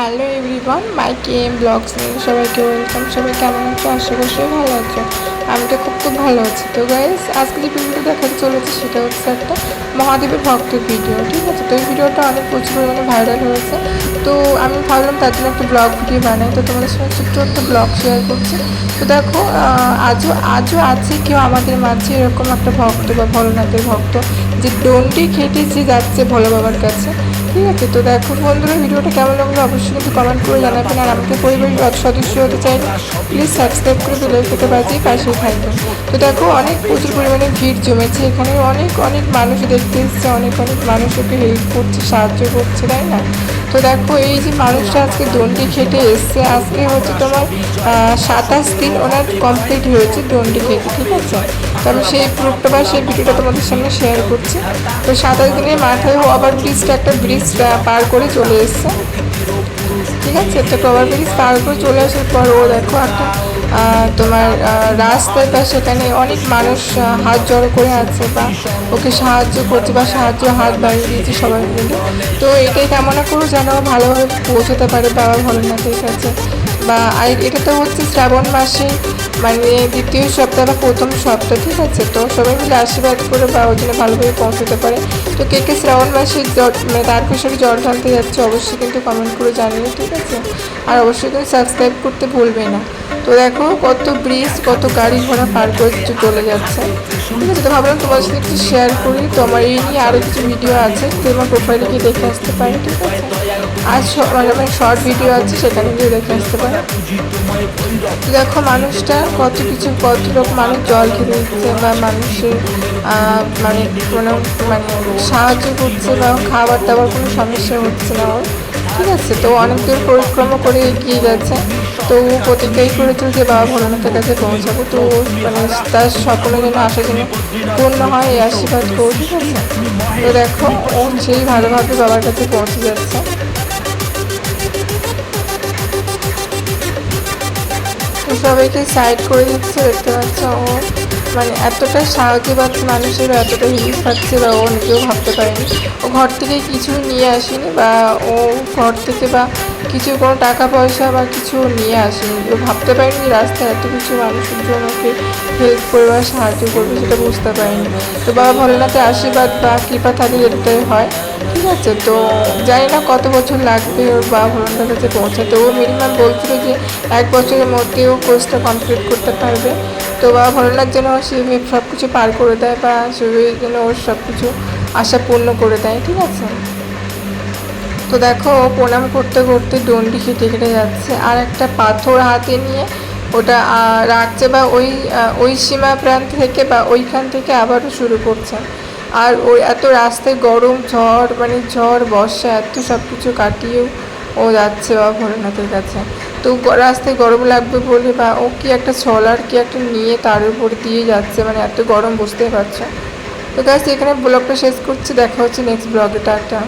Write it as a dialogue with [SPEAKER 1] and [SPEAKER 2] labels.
[SPEAKER 1] Hello everyone, my K M blogs সবাইকে welcome. সবাই কেমন আছো? আশা করছি ভালো আছো। আমি তো খুব খুব ভালো আছি। তো গাইস আজকে যে ভিডিওটা দেখাতে চলেছে সেটা হচ্ছে একটা মহাদেবের ভক্তের ভিডিও, ঠিক আছে? তো এই ভিডিওটা অনেক প্রচুর পরিমাণে ভাইরাল হয়েছে। তো আমি ভাবলাম তার জন্য একটা ব্লগ ভিডিও বানাই। তো তোমাদের সঙ্গে ছোট্ট একটা ব্লগ শেয়ার করছি। তো দেখো আজও আজও আছে কেউ আমাদের মাঝে এরকম একটা ভক্ত বা ভোলেনাথের ভক্ত যে ডোনটি খেটে যে যাচ্ছে ভোলে বাবার কাছে। ঠিক আছে, তো দেখো বন্ধুরা, ভিডিওটা কেমন লাগল অবশ্যই কিন্তু কমেন্ট করে জানাবেন। আর আমাকে পরিবারের সদস্য হতে চাইলে প্লিজ সাবস্ক্রাইব করে বেল খেতে বাজিয়ে পাশেই থাকবেন। তো দেখো, অনেক প্রচুর পরিমাণে ভিড় জমেছে এখানে, অনেক অনেক মানুষ দেখতে এসছে, অনেক অনেক মানুষ ওকে হেল্প করছে, সাহায্য করছে, তাই না? তো দেখো, এই যে মানুষটা আজকে দণ্ডি খেটে এসছে, আজকে হচ্ছে তোমার সাতাশ দিন ওনার কমপ্লিট হয়েছে দণ্ডি খেটে, ঠিক আছে? তো আমি সেই প্রুফটা বা সেই ভিডিওটা তোমাদের সামনে শেয়ার করছি। তো সাতাশ দিনের মাথায় আবার ব্রিজটা একটা ব্রিজ পার করে চলে এসছে। ঠিক আছে তো কভার ব্রিজ পার করে চলে আসার পর ও দেখো একটা তোমার রাস্তায় বা সেখানে অনেক মানুষ হাত জড়ো করে আছে বা ওকে সাহায্য করছে বা সাহায্য হাত বাড়িয়ে দিয়েছে সবাই মিলে। তো এটাই কামনা করো যেন ভালোভাবে পৌঁছতে পারে, বাবা ভোলেনাথের কাছে। বা এটা তো হচ্ছে শ্রাবণ মাসে মানে দ্বিতীয় সপ্তাহ প্রথম সপ্তাহ, ঠিক আছে? তো সবাই মিলে আশীর্বাদ করে বা ওই জন্য ভালোভাবে পৌঁছতে পারে। তো কে কে শ্রাবণ মাসে মানে তার তারকেশ্বরে জল ঢালতে যাচ্ছে, অবশ্যই কিন্তু কমেন্ট করে জানিয়ে ঠিক আছে? আর অবশ্যই কিন্তু সাবস্ক্রাইব করতে ভুলবে না। তো দেখো, কত ব্রিজ কত গাড়ি ঘোড়া পার করে কিছু চলে যাচ্ছে। ঠিক আছে? তো ভাবলাম তোমার সাথে একটু শেয়ার করি। তো আমার এই নিয়ে আরও কিছু ভিডিও আছে তোমার প্রোফাইলে গিয়ে দেখে আসতে পারি, ঠিক আছে? শ- মানে আমার শর্ট ভিডিও আছে, সেখানে গিয়ে দেখে আসতে পারে। দেখো মানুষটা কত কিছু, কত লোক মানুষ জল খেতে দিচ্ছে বা মানুষের মানে কোনো মানে সাহায্য করছে বা খাবার দাবার কোনো সমস্যা হচ্ছে না ওর ঠিক আছে, তো অনেক দূর পরিক্রমা করে এগিয়ে গেছে। তো ও প্রতিজ্ঞাই করেছিল যে বাবা ভোলানাথের কাছে পৌঁছাবো। তো মানে তার সকলে যেন আশা যেন পূর্ণ হয়, এই আশীর্বাদ করো ঠিক আছে? তো দেখো, ও সেই ভালোভাবে বাবার কাছে পৌঁছে যাচ্ছে। সবাইকে সাইড করে দিচ্ছে, দেখতে পাচ্ছ ও মানে এতটা সাহায্য পাচ্ছে মানুষের, এতটা হেল্প পাচ্ছে বা ও নিজেও ভাবতে পারেনি। ও ঘর থেকে কিছু নিয়ে আসেনি বা ও ঘর থেকে বা কিছু কোনো টাকা পয়সা বা কিছু নিয়ে আসেনি। ও ভাবতে পারেনি রাস্তায় এত কিছু মানুষের জন্য ওকে হেল্প করবে বা সাহায্য করবে, সেটা বুঝতে পারেনি। তো বাবা ভোলেনাথের আশীর্বাদ বা কৃপা থাকলে এটাই হয়। আছে তো জানি না কত বছর লাগবে ওর বা ভোলেনাথের কাছে পৌঁছাতে। ও মিনিমাম বলছিল যে এক বছরের মধ্যে ও কোর্সটা কমপ্লিট করতে পারবে। তো বাবা ভোলেনাথ যেন সে সব কিছু পার করে দেয় বা সে যেন ওর সব কিছু আশা পূর্ণ করে দেয়, ঠিক আছে? তো দেখো ও প্রণাম করতে করতে ডন্ডি কেটে কেটে যাচ্ছে। আর একটা পাথর হাতে নিয়ে ওটা রাখছে বা ওই ওই সীমা প্রান্ত থেকে বা ওইখান থেকে আবারও শুরু করছে। আর ওই এত রাস্তায় গরম, ঝড় মানে ঝড়, বর্ষা, এত সব কিছু কাটিয়েও ও যাচ্ছে বা ভোলেনাথের কাছে। তো রাস্তায় গরম লাগবে বলে বা ও কি একটা ছলার, কি একটা নিয়ে তার উপর দিয়ে যাচ্ছে? মানে এত গরম, বুঝতেই পারছ? তো গাছ এখানে ব্লগটা শেষ করছি। দেখা হচ্ছে নেক্সট ব্লগে। টাটা।